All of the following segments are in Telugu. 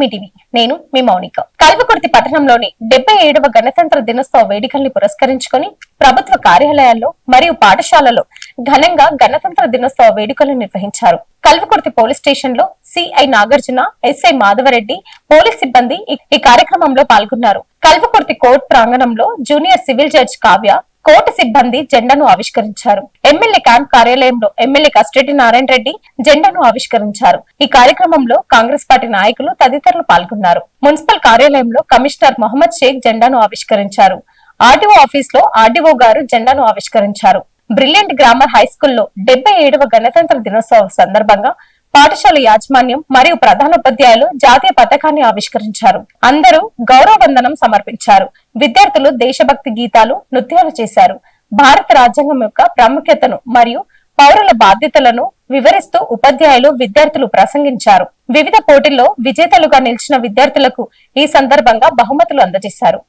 మీ టీవీ. నేను మీ మౌనిక. కల్వకుర్తి పట్టణంలోని డెబ్బై ఏడవ గణతంత్ర దినోత్సవ వేడుకల్ని పురస్కరించుకొని ప్రభుత్వ కార్యాలయాల్లో మరియు పాఠశాలలో ఘనంగా గణతంత్ర దినోత్సవ వేడుకలు నిర్వహించారు. కల్వకుర్తి పోలీస్ స్టేషన్లో CI Nagarjuna SI Madhavareddy police సిబ్బంది ఈ- ఈ కార్యక్రమంలో పాల్గొన్నారు. కల్వకుర్తి కోర్టు ప్రాంగణంలో junior civil judge Kavya court సిబ్బంది జెండాను ఆవిష్కరించారు. ఎమ్మెల్యే క్యాంప్ కార్యాలయంలో ఎమ్మెల్యే కస్టడి నారాయణ రెడ్డి జెండాను ఆవిష్కరించారు. ఈ కార్యక్రమంలో కాంగ్రెస్ పార్టీ నాయకులు తదితరులు పాల్గొన్నారు. మున్సిపల్ కార్యాలయంలో కమిషనర్ మొహమ్మద్ షేక్ జెండాను ఆవిష్కరించారు. ఆర్డీఓ ఆఫీస్లో ఆర్డీఓ గారు జెండాను ఆవిష్కరించారు. బ్రిలియంట్ గ్రామర్ హై స్కూల్లో డెబ్బై ఏడవ గణతంత్ర దినోత్సవం సందర్భంగా పాఠశాల యాజమాన్యం మరియు ప్రధానోపాధ్యాయులు జాతీయ పథకాన్ని ఆవిష్కరించారు. అందరూ గౌరవ వందనం సమర్పించారు. విద్యార్థులు దేశభక్తి గీతాలు నృత్యాలు చేశారు. భారత రాజ్యాంగం యొక్క ప్రాముఖ్యతను మరియు పౌరుల బాధ్యతలను వివరిస్తూ ఉపాధ్యాయులు విద్యార్థులు ప్రసంగించారు. వివిధ పోటీల్లో విజేతలుగా నిలిచిన విద్యార్థులకు ఈ సందర్భంగా బహుమతులు అందజేశారు.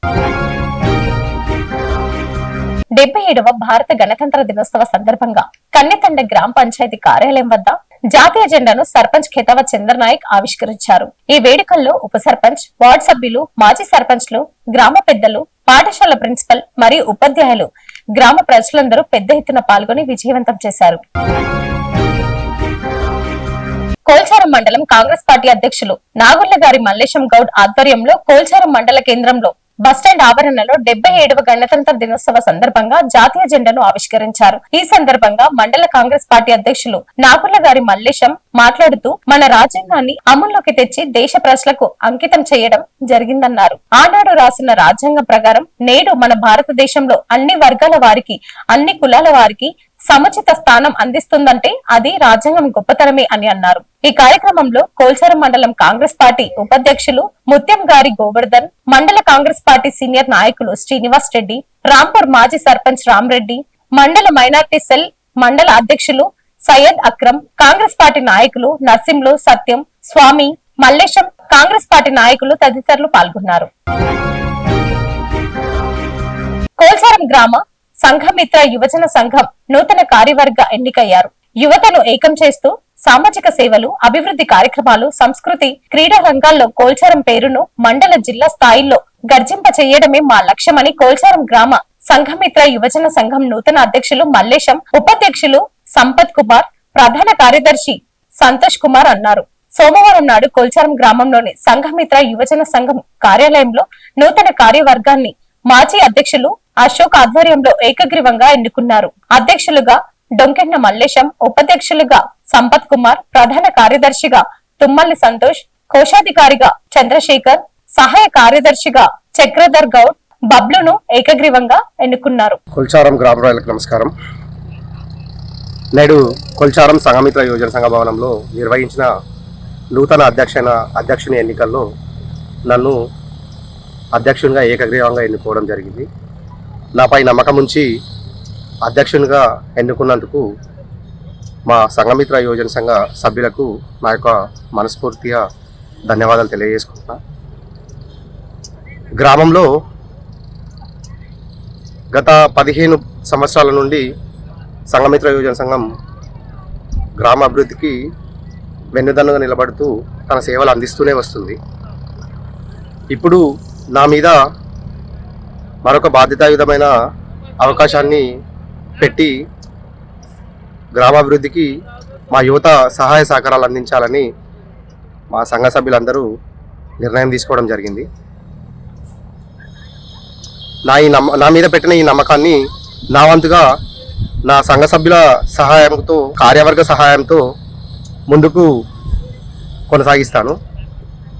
డెబ్బై ఏడవ భారత గణతంత్ర దినోత్సవ సందర్భంగా కన్నెతండ గ్రామ పంచాయతీ కార్యాలయం వద్ద జాతీయ జెండాను సర్పంచ్ ఖితవ చంద్రనాయక్ ఆవిష్కరించారు. ఈ వేడుకల్లో ఉప సర్పంచ్ వార్డు సభ్యులు మాజీ సర్పంచ్లు గ్రామ పెద్దలు పాఠశాల ప్రిన్సిపల్ మరియు ఉపాధ్యాయులు గ్రామ ప్రజలందరూ పెద్ద ఎత్తున పాల్గొని విజయవంతం చేశారు. కోల్చారం మండలం కాంగ్రెస్ పార్టీ అధ్యక్షులు నాగుర్ల గారి మల్లేశం గౌడ్ ఆధ్వర్యంలో కోల్చారం మండల కేంద్రంలో బస్టాండ్ ఆవరణలో డెబ్బై ఏడవ గణతంత్ర దినోత్సవ సందర్భంగా జాతీయ జెండాను ఆవిష్కరించారు. ఈ సందర్భంగా మండల కాంగ్రెస్ పార్టీ అధ్యక్షులు నాగుర్ల గారి మల్లేశం మాట్లాడుతూ మన రాజ్యాంగాన్ని అమల్లోకి తెచ్చి దేశ ప్రజలకు అంకితం చేయడం జరిగిందన్నారు. ఆనాడు రాసిన రాజ్యాంగం ప్రకారం నేడు మన భారతదేశంలో అన్ని వర్గాల వారికి అన్ని కులాల వారికి సముచిత స్థానం అందిస్తుందంటే అది రాజ్యాంగం గొప్పతనమే అని అన్నారు. ఈ కార్యక్రమంలో కోల్చారం మండలం కాంగ్రెస్ పార్టీ ఉపాధ్యక్షులు ముత్యం గారి గోవర్ధన్ మండల కాంగ్రెస్ పార్టీ సీనియర్ నాయకులు శ్రీనివాస్ రెడ్డి రాంపూర్ మాజీ సర్పంచ్ రామ్రెడ్డి మండల మైనార్టీ సెల్ మండల అధ్యక్షులు సయ్యద్ అక్రమ్ కాంగ్రెస్ పార్టీ నాయకులు నర్సింలు సత్యం స్వామి మల్లేశం కాంగ్రెస్ పార్టీ నాయకులు తదితరులు పాల్గొన్నారు. కోల్చారం గ్రామ సంఘమిత్ర యువజన సంఘం నూతన కార్యవర్గ ఎన్నికయ్యారు. యువతను ఏకం చేస్తూ సామాజిక సేవలు అభివృద్ధి కార్యక్రమాలు సంస్కృతి క్రీడా రంగాల్లో కోల్చారం పేరును మండల జిల్లా స్థాయిలో గర్జింప చేయడమే మా లక్ష్యమని కోల్చారం గ్రామ సంఘమిత్ర యువజన సంఘం నూతన అధ్యక్షులు మల్లేశం ఉపాధ్యక్షులు సంపత్ కుమార్ ప్రధాన కార్యదర్శి సంతోష్ కుమార్ అన్నారు. సోమవారం నాడు కోల్చారం గ్రామంలోని సంఘమిత్ర యువజన సంఘం కార్యాలయంలో నూతన కార్యవర్గాన్ని మాజీ అధ్యక్షులు అశోక్ ఆధ్వర్యంలో ఏకగ్రీవంగా ఎన్నుకున్నారు. అధ్యక్షులుగా డొంకెన్న మల్లేశం ఉపాధ్యక్షులుగా సంపత్ కుమార్ ప్రధాన కార్యదర్శిగా తుమ్మల్లి సంతోష్ కోశాధికారిగా చంద్రశేఖర్ సహాయ కార్యదర్శిగా చక్రధర్ గౌడ్ బబ్లును ఏకగ్రీవంగా ఎన్నుకున్నారు. కుల్చారం గ్రామ ప్రజలకు నమస్కారం. నేడు కొల్చారం సంఘమిత్ర యోజన సంఘ భవనంలో నిర్వహించిన నూతన అధ్యక్షన అధ్యక్షుని ఎన్నికల్లో నన్ను అధ్యక్షునిగా ఏకగ్రీవంగా ఎన్నుకోవడం జరిగింది. నాపై నమ్మకం ఉంచి అధ్యక్షునిగా ఎన్నుకున్నందుకు మా సంఘమిత్ర యోజన సంఘ సభ్యులకు నా యొక్క మనస్ఫూర్తిగా ధన్యవాదాలు తెలియజేసుకుంటున్నా. గ్రామంలో గత పదిహేను సంవత్సరాల నుండి సంఘమిత్ర యోజన సంఘం గ్రామ అభివృద్ధికి వెన్నుదన్నుగా నిలబడుతూ తన సేవలు అందిస్తూనే వస్తుంది. ఇప్పుడు నా మీద మరొక బాధ్యతాయుతమైన అవకాశాన్ని పెట్టి గ్రామాభివృద్ధికి మా యువత సహాయ సహకారాలు అందించాలని మా సంఘ సభ్యులందరూ నిర్ణయం తీసుకోవడం జరిగింది. నా ఈ నమ్మ నా మీద పెట్టిన ఈ నమ్మకాన్ని నా వంతుగా నా సంఘ సభ్యుల సహాయంతో కార్యవర్గ సహాయంతో ముందుకు కొనసాగిస్తాను.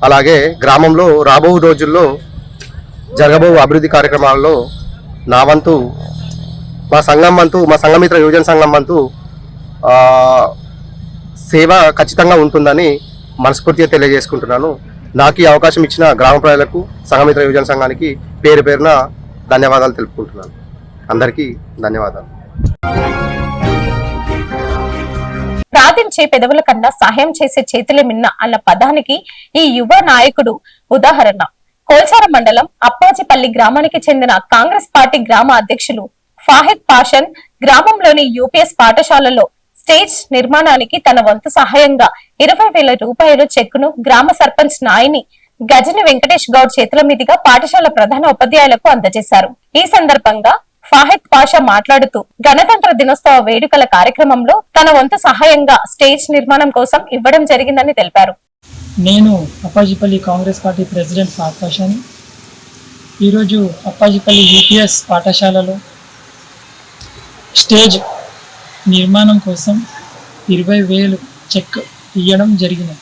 అలాగే గ్రామంలో రాబో రోజుల్లో జరగబో అభివృద్ధి కార్యక్రమాల్లో నా వంతు మా సంఘం వంతు మా సంఘమిత్ర యువజన సంఘం వంతు సేవ ఖచ్చితంగా ఉంటుందని మనస్ఫూర్తిగా తెలియజేసుకుంటున్నాను. నాకు ఈ అవకాశం ఇచ్చిన గ్రామ ప్రజలకు సంఘమిత్ర యువజన సంఘానికి పేరు పేరున ధన్యవాదాలు తెలుపుకుంటున్నాను. అందరికీ ధన్యవాదాలు. ప్రార్థించే పెదవుల కన్నా సహాయం చేసే చేతులే మిన్న అన్న పదానికి ఈ యువ నాయకుడు ఉదాహరణ. కోల్చార మండలం అప్పాజిపల్లి గ్రామానికి చెందిన కాంగ్రెస్ పార్టీ గ్రామ అధ్యక్షులు ఫాహిద్ పాషన్ గ్రామంలోని యూపీఎస్ పాఠశాలలో స్టేజ్ నిర్మాణానికి తన వంతు సహాయంగా ఇరవై వేల రూపాయల చెక్కును గ్రామ సర్పంచ్ నాయిని గజని వెంకటేష్ గౌడ్ చేతుల మీదుగా పాఠశాల ప్రధాన ఉపాధ్యాయులకు అందజేశారు. ఈ సందర్భంగా ఫాహిద్ పాషా మాట్లాడుతూ గణతంత్ర దినోత్సవ వేడుకల కార్యక్రమంలో తన వంతు సహాయంగా స్టేజ్ నిర్మాణం కోసం ఇవ్వడం జరిగిందని తెలిపారు. నేను అప్పాజిపల్లి కాంగ్రెస్ పార్టీ ప్రెసిడెంట్ సాకాశాని ఈరోజు అప్పాజిపల్లి యూపీఎస్ పాఠశాలలో స్టేజ్ నిర్మాణం కోసం ఇరవై వేలు చెక్ ఇవ్వడం జరిగినది.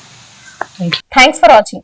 Thanks for watching